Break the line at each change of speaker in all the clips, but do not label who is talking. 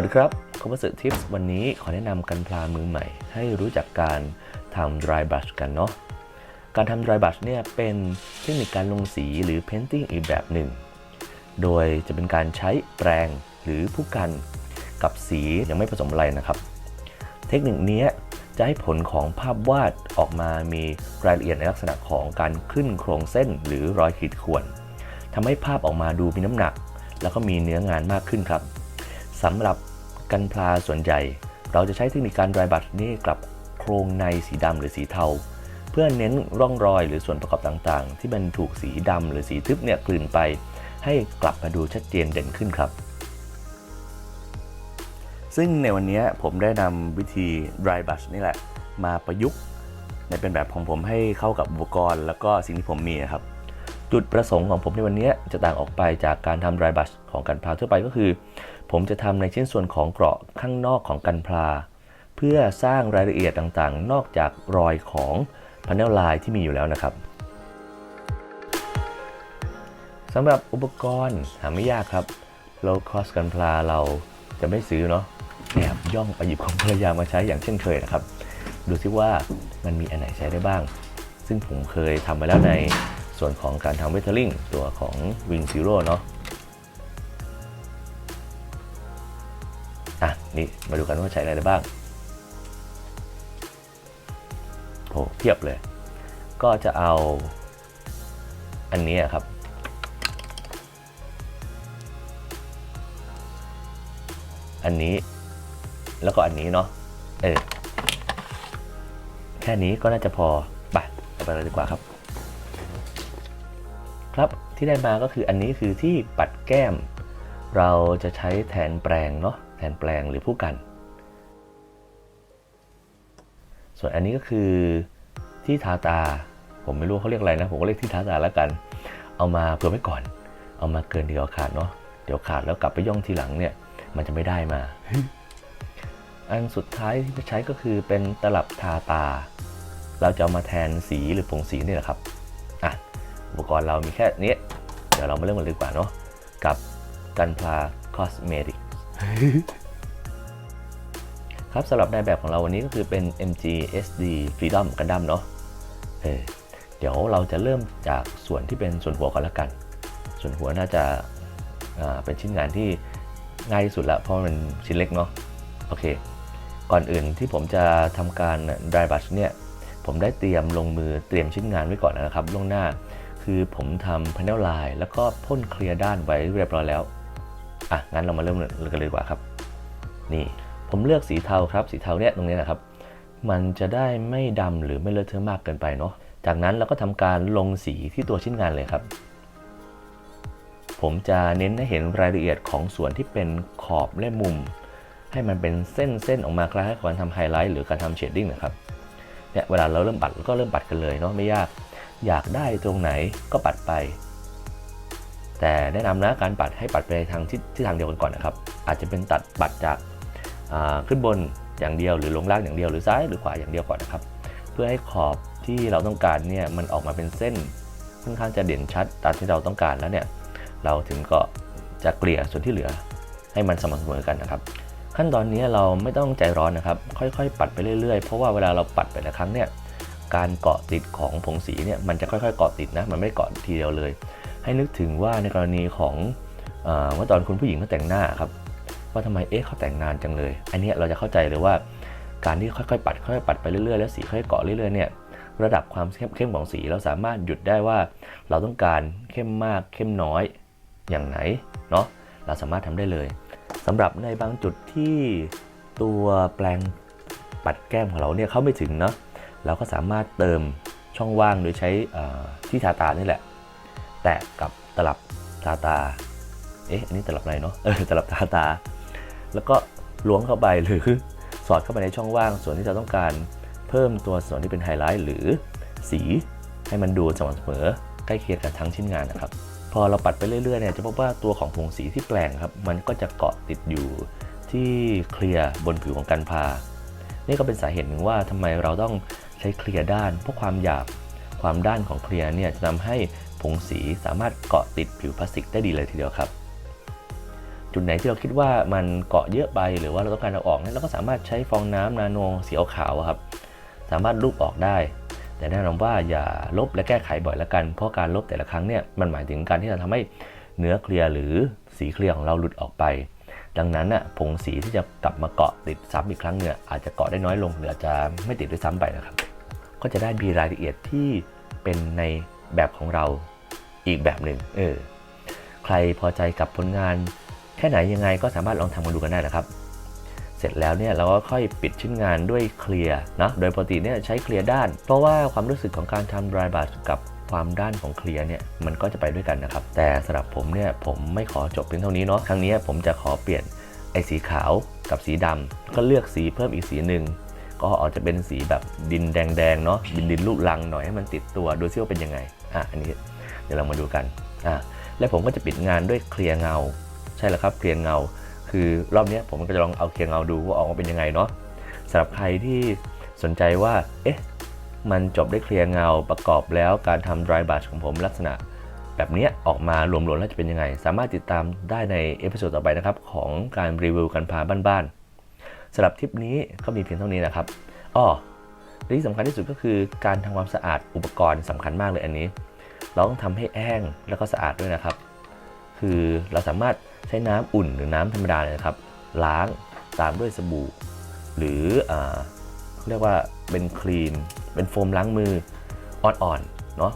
วัสดีครับคอมเมอร์ทิปส์วันนี้ขอแนะนำกันพลามือใหม่ ให้รู้จักการทำ dry brush กันเนาะการทำ dry brush เนี่ยเป็นเทคนิคการลงสีหรือ painting อีกแบบหนึ่ง โดยจะเป็นการใช้แปรงหรือผู้กันกับสียังไม่ผสมอะไรนะครับ เทคนิคนี้จะให้ผลของภาพวาดออกมามีรายละเอียดในลักษณะของการขึ้นโครงเส้นหรือรอยขีดข่วนทำให้ภาพออกมาดูมีน้ำหนัก แล้วก็มีเนื้องานมากขึ้นครับ สำหรับกันพลาส่วนใหญ่ เราจะใช้เทคนิคการ dry brush นี่กับโครงในสีดำหรือสีเทา เพื่อเน้นร่องรอยหรือส่วนประกอบต่างๆ ที่มันถูกสีดำหรือสีทึบเนี่ยกลืนไป ให้กลับมาดูชัดเจนเด่นขึ้นครับซึ่งในวันนี้ผมได้นำวิธี dry brush นี่แหละ มาประยุกต์ในเป็นแบบของผมให้เข้ากับอุปกรณ์ แล้วก็สิ่งที่ผมมีครับ จุดประสงค์ของผมในวันนี้จะต่างออกไปจากการทำ dry brush ของกันพลาทั่วไปก็คือ ผมจะทำในชิ้นส่วนของเกราะข้างนอกของกันพลา เพื่อสร้างรายละเอียดต่างๆ นอกจากรอยของพ a เนลลายที่มีอยู่แล้วนะครับสำหรับอุปกรณ์หาไม่ยากครับ low cost กันพลาเราจะไม่ซื้อเนาะแอบย่องไปหยิบของภรรยามาใช้อย่างเช่นเคยนะครับ ดูซิว่ามันมีอันไหนใช้ได้บ้าง ซึ่งผมเคยทำไปแล้วในส่วนของการทำเวทเทอร์ลิงตัวของ Wing Zero เนาะ นี่มาดูกันว่าใช้อะไรได้บ้างโหเพียบเลย ก็จะเอาอันนี้ครับ อันนี้แล้วก็อันนี้เนาะเออแค่นี้ก็น่าจะพอไปเอาไปเลยดีกว่าครับ ครับที่ได้มาก็คืออันนี้คือที่ปัดแก้ม เราจะใช้แทนแปรงเนาะ แทนแปลงหรือผู้กัน ส่วนอันนี้ก็คือที่ทาตา ผมไม่รู้เขาเรียกอะไรนะ ผมก็เรียกที่ทาตาแล้วกัน เอามาเผื่อไว้ก่อน เอามาเกินเดียวขาดเนาะเดี๋ยวขาดแล้วกลับไปย่องทีหลังเนี่ย มันจะไม่ได้มา อันสุดท้ายที่จะใช้ก็คือเป็นตลับทาตา เราจะเอามาแทนสีหรือผงสีนี่แหละครับอะอุปกรณ์เรามีแค่นี้ เดี๋ยวเรามาเริ่มกันเลยดีกว่าเนาะกับกันพลาคอสเมติก ครับสำหรับในแบบของเราวันนี้ก็คือเป็น MG SD Freedom Gundam เนาะเออเดี๋ยวเราจะเริ่มจากส่วนที่เป็นส่วนหัวก่อนละกัน ส่วนหัวน่าจะเป็นชิ้นงานที่ง่ายที่สุดละเพราะมันชิ้นเล็กเนาะโอเค ก่อนอื่นที่ผมจะทำการ dry brush เนี่ยผมได้เตรียมลงมือเตรียมชิ้นงานไว้ก่อนนะครับล่วงหน้า คือผมทำ panel line แล้วก็พ่นเคลียร์ด้านไว้เรียบร้อยแล้ว อะงั้นเรามาเริ่มกันเลยดีกว่าครับ นี่ผมเลือกสีเทาครับ สีเทาเนี่ยตรงนี้นะครับ มันจะได้ไม่ดำหรือไม่เลอะเทอะมากเกินไปเนาะจากนั้นเราก็ทำการลงสีที่ตัวชิ้นงานเลยครับ ผมจะเน้นให้เห็นรายละเอียดของส่วนที่เป็นขอบและมุม ให้มันเป็นเส้นๆออกมาคล้ายกับการทำไฮไลท์หรือการทำเชดดิ้งนะครับเนี่ยเวลาเราเริ่มปัดก็เริ่มปัดกันเลยเนาะไม่ยาก อยากได้ตรงไหนก็ปัดไป แต่แนะนำนะการปัดให้ปัดไปทางที่ที่ทางเดียวกันก่อนนะครับ อาจจะเป็นตัดปัดจากขึ้นบนอย่างเดียวหรือลงล่างอย่างเดียวหรือซ้ายหรือขวาอย่างเดียวก่อนนะครับ เพื่อให้ขอบที่เราต้องการเนี่ยมันออกมาเป็นเส้นค่อนข้างจะเด่นชัดตามที่เราต้องการแล้วเนี่ยเราถึงก็จะเกลี่ยส่วนที่เหลือให้มันสม่ำเสมอกันนะครับ ขั้นตอนนี้เราไม่ต้องใจร้อนนะครับ ค่อยๆ ปัดไปเรื่อยๆ เพราะว่าเวลาเราปัดไปแต่ละครั้งเนี่ยการเกาะติดของผงสีเนี่ยมันจะค่อยๆ เกาะติดนะมันไม่เกาะทีเดียวเลย ให้นึกถึงว่าในกรณีของเมื่อตอนคุณผู้หญิงเขาแต่งหน้าครับว่าทำไมเอ๊ะเขาแต่งนานจังเลย อันนี้เราจะเข้าใจเลยว่าการที่ค่อยๆปัดค่อยๆปัดไปเรื่อยๆแล้วสีค่อยๆเกาะเรื่อยๆเนี่ยระดับความเข้มเข้มของสีเราสามารถหยุดได้ว่า เราต้องการเข้มมากเข้มน้อยอย่างไหนเนาะเราสามารถทำได้เลยสำหรับในบางจุดที่ตัวแปลงปัดแก้มของเราเนี่ยเข้าไม่ถึงเนาะเราก็สามารถเติมช่องว่างโดยใช้ที่ทาตานี่แหละ แตะกับตลับทาตา เอ๊ะ อันนี้ตลับอะไรเนาะ เออ ตลับทาตา แล้วก็ล้วงเข้าไปหรือสอดเข้าไปในช่องว่างส่วนที่เราต้องการเพิ่มตัวส่วนที่เป็นไฮไลท์หรือสีให้มันดูสม่ำเสมอใกล้เคียงกันทั้งชิ้นงานนะครับ พอเราปัดไปเรื่อยๆเนี่ยจะพบว่าตัวของผงสีที่แปลงครับ มันก็จะเกาะติดอยู่ที่เคลียร์บนผิวของกันพา นี่ก็เป็นสาเหตุหนึ่งว่าทำไมเราต้องใช้เคลียร์ด้าน เพราะความหยาบความด้านของเคลียร์เนี่ยจะทำให้ ผงสีสามารถเกาะติดผิวพลาสติกได้ดีเลยทีเดียวครับ จุดไหนที่เราคิดว่ามันเกาะเยอะไปหรือว่าเราต้องการเอาออกเนี่ยเราก็สามารถใช้ฟองน้ำนาโนสีขาวครับ สามารถลูบออกได้ แต่แนะนำว่าอย่าลบและแก้ไขบ่อยละกัน เพราะการลบแต่ละครั้งเนี่ยมันหมายถึงการที่จะทำให้เนื้อเคลียร์หรือสีเคลียร์ของเราหลุดออกไป ดังนั้นน่ะผงสีที่จะกลับมาเกาะติดซ้ำอีกครั้งเนี่ยอาจจะเกาะได้น้อยลงหรืออาจจะไม่ติดด้วยซ้ำไปนะครับ ก็จะได้มีรายละเอียดที่เป็นใน แบบของเราอีกแบบหนึ่งเออใครพอใจกับผลงาน แค่ไหนยังไงก็สามารถลองทำมาดูกันได้นะครับ เสร็จแล้วเนี่ยเราก็ค่อยปิดชิ้นงานด้วยเคลียร์นะโดยปกติเนี่ยใช้เคลียร์ด้าน เพราะว่าความรู้สึกของการทำ dry brush กับความด้านของเคลียร์เนี่ยมันก็จะไปด้วยกันนะครับ แต่สำหรับผมเนี่ยผมไม่ขอจบเพียงเท่านี้เนาะครั้งนี้ผมจะขอเปลี่ยนไอ้สีขาวกับสีดำก็เลือกสีเพิ่มอีกสีหนึ่ง ก็อาจจะเป็นสีแบบดินแดงๆเนาะดินดินลูกลังหน่อยให้มันติดตัวดูซิว่าเป็นยังไงอะอันนี้เดี๋ยวเรามาดูกันอะและผมก็จะปิดงานด้วยเคลียร์เงา ใช่แล้วครับเคลียร์เงา คือรอบนี้ผมก็จะลองเอาเคลียร์เงาดูว่าออกมาเป็นยังไงเนาะสำหรับใครที่สนใจว่าเอ๊ะมันจบได้เคลียร์เงาประกอบแล้วการทำ dry brush ของผมลักษณะ แบบเนี้ยออกมารวมๆแล้วจะเป็นยังไง สามารถติดตามได้ในเอพิโซดต่อไปนะครับ ของการรีวิวการพาบ้านๆำหรับทริปนี้ก็มีเพียงเท่านี้นะครับอ้อและที่สำคัญที่สุดก็คือการทำความสะอาดอุปกรณ์สำคัญมากเลยอันนี้ เราต้องทำให้แห้งแล้วก็สะอาดด้วยนะครับ คือเราสามารถใช้น้ำอุ่นหรือน้ำธรรมดาเลยนะครับ ล้างตามด้วยสบู่ หรืออเรียกว่าเป็นคลีนเป็นโฟมล้างมืออ่อนๆเนาะ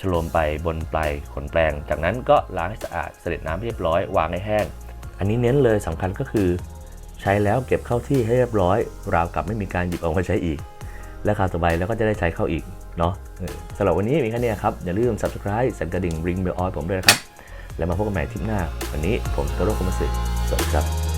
ฉโลมไปบนปลายขนแปรงจากนั้นก็ล้างให้สะอาดเสด็จน้ำเรียบร้อยวางให้แห้ง อันนี้เน้นเลยสำคัญก็คือ ใช้แล้วเก็บเข้าที่ให้เรียบร้อย ราวกับไม่มีการหยิบออกมาใช้อีก และคราวต่อไปแล้วก็จะได้ใช้เข้าอีกเนาะสำหรับวันนี้มีแค่นี้ครับ อย่าลืม subscribe สั่นกระดิ่ง ring bell on ผมด้วยนะครับ แล้วมาพบกันใหม่ทริปหน้า วันนี้ผมโตโร่คมสิทธิ์สวัสดีครับ